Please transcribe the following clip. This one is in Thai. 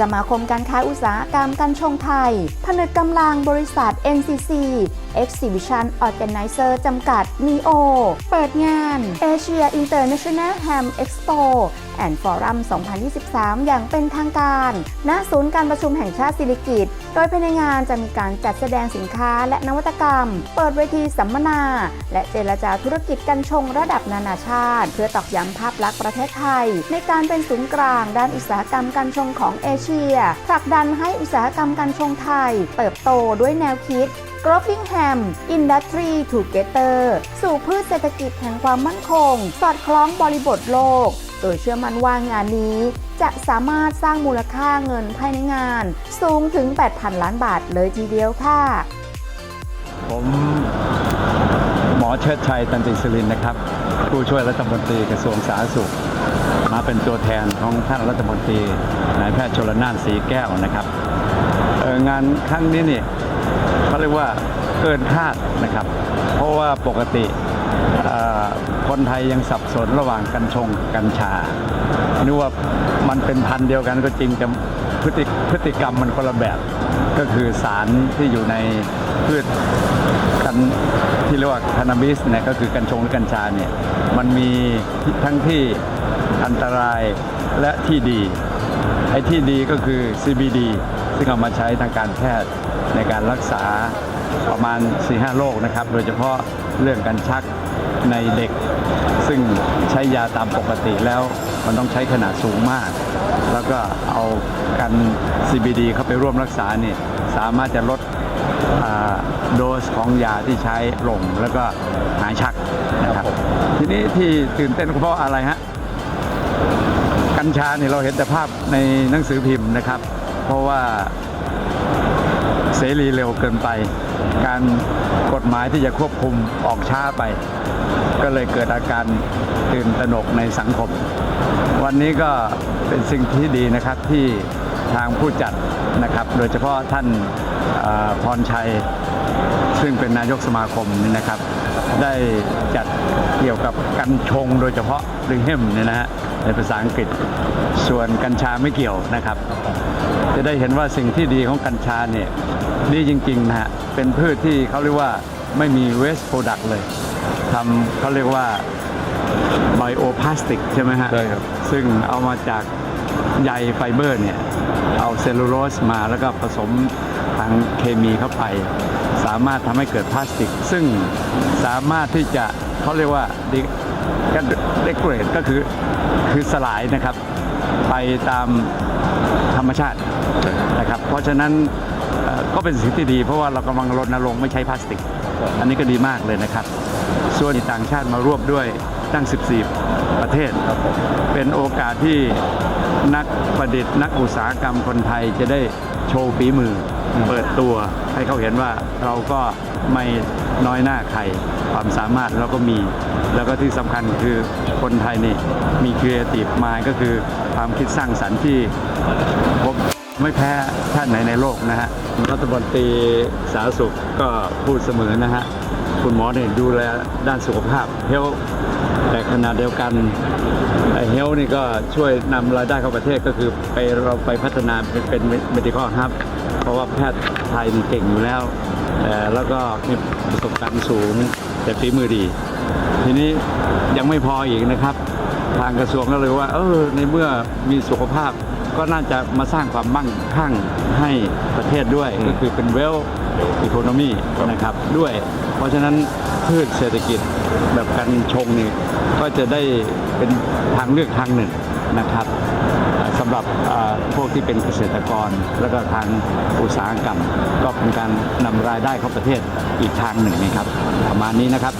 สมาคมการค้าอุตสาหกรรมกัญชงไทย ผนึกกำลังบริษัท NCC Exhibition Organizer จำกัด NEO เปิดงาน Asia International Ham Expo and Forum 2023 อย่างเป็นทางการ ณ ศูนย์การประชุมแห่งชาติสิริกิตโดยภายในงานจะมีการจัดแสดงสินค้าและนวัตกรรม เปิดเวทีสัมมนา และเจรจาธุรกิจกัญชงระดับนานาชาติ เพื่อตอกย้ำภาพลักษณ์ประเทศไทย ในการเป็นศูนย์กลางด้านอุตสาหกรรมกัญชงของเอเชียผลักดันให้อุตสาหกรรมกัญชงไทย เติบโตด้วยแนวคิด Growing Ham Industry Together สู่พืชเศรษฐกิจแห่งความมั่นคง สอดคล้องบริบทโลก โดยเชื่อมั่นว่างานนี้ จะสามารถสร้างมูลค่าเงินภายในงาน สูงถึง 8,000 ล้านบาทเลยทีเดียวค่ะ ผมหมอเชิดชัยตันติศิรินนะครับ ผู้ช่วยรัฐมนตรีกระทรวงสาธารณสุข มาเป็นตัวแทนของท่านรัฐมนตรีนายแพทย์ชลนานสีแก้วนะครับงานครั้งนี้นี่ เขาเรียกว่าเกินคาดนะครับ เพราะว่าปกติคนไทยยังสับสนระหว่างกัญชงกับกัญชานึกว่ามันเป็นพันธุ์เดียวกันก็จริงแต่พฤติพฤติกรรมมันคนละแบบ ก็คือสารที่อยู่ในพืชกันที่เรียกว่าคานาบิสเนี่ยก็คือกัญชงหรือกัญชาเนี่ยมันมีทั้งที่อันตรายและที่ดีไอ้ที่ดีก็คือ CBD ซึ่งเอามาใช้ทางการแพทย์ในการรักษาประมาณ 4-5 โรคนะครับ โดยเฉพาะเรื่องการชักในเด็ก ซึ่งใช้ยาตามปกติแล้วมันต้องใช้ขนาดสูงมาก แล้วก็เอากัน CBD เข้าไปร่วมรักษาเนี่ยสามารถจะลดอ่าโดสของยาที่ใช้ลงแล้วก็หายชักนะครับทีนี้ที่ตื่นเต้นก็เพราะอะไรฮะ กัญชาเนี่ยเราเห็นแต่ภาพในหนังสือพิมพ์นะครับ เพราะว่าเสรีเร็วเกินไป การกฎหมายที่จะควบคุมออกช้าไป ก็เลยเกิดอาการตื่นตระหนกในสังคม วันนี้ก็เป็นสิ่งที่ดีนะครับที่ทางผู้จัดนะครับ โดยเฉพาะท่านพรชัย ซึ่งเป็นนายกสมาคมนี่นะครับ ได้จัดเกี่ยวกับกัญชงโดยเฉพาะหรือเฮมเนี่ยนะฮะในภาษาอังกฤษส่วนกัญชาไม่เกี่ยวนะครับ จะได้เห็นว่าสิ่งที่ดีของกัญชาเนี่ยดีจริงๆนะฮะเป็นพืชที่เขาเรียกว่าไม่มี waste product เลยทำเขาเรียกว่าไบโอพลาสติกใช่ไหมฮะใช่ครับซึ่งเอามาจากใยไฟเบอร์เนี่ยเอาเซลลูโลสมาแล้วก็ผสมทางเคมีเข้าไป สามารถทำให้เกิดพลาสติก ซึ่งสามารถที่จะเขาเรียกว่าดิเดกเรดก็คือคือสลายนะครับ ไปตามธรรมชาตินะครับ เพราะฉะนั้นก็เป็นสิ่งที่ดี เพราะว่าเรากำลังรณรงค์ไม่ใช้พลาสติก อันนี้ก็ดีมากเลยนะครับ ส่วนต่างชาติมาร่วมด้วยตั้ง 14 ประเทศ เป็นโอกาสที่นักประดิษฐ์นักอุตสาหกรรมคนไทยจะได้โชว์ฝีมือ เปิดตัวให้เขาเห็นว่าเราก็ไม่น้อยหน้าใครความสามารถเราก็มี แล้วก็ที่สำคัญคือคนไทยนี่มีครีเอทีฟมาก็คือความคิดสร้างสรรค์ที่ผมไม่แพ้ท่านไหนในโลกนะฮะรัฐมนตรีสาธารณสุขก็พูดเสมอนะฮะคุณหมอเนี่ยดูแลด้านสุขภาพเฮลแต่ขณะเดียวกันเฮลนี่ก็ช่วยนำรายได้เข้าประเทศก็คือไปเราไปพัฒนาเป็นเป็น medical hub เพราะว่าแพทย์ไทยนี่เก่งอยู่แล้วเอ่อแล้วก็มีประสบการณ์สูงแต่ฝีมือดี ทีนี้ยังไม่พออีกนะครับ ทางกระทรวงก็เลยว่า เออในเมื่อมีสุขภาพก็น่าจะมาสร้างความมั่งคั่งให้ประเทศด้วย ก็คือเป็นเวลอีโคโนมีนะครับด้วย เพราะฉะนั้นพืชเศรษฐกิจแบบการชงนี่ก็จะได้เป็นทางเลือกทางหนึ่งนะครับอ่าสำหรับพวกที่เป็นเกษตรกร แล้วก็ทางอุตสาหกรรม ก็เป็นการนำรายได้เข้าประเทศอีกทางหนึ่งนะครับ ประมาณนี้นะครับ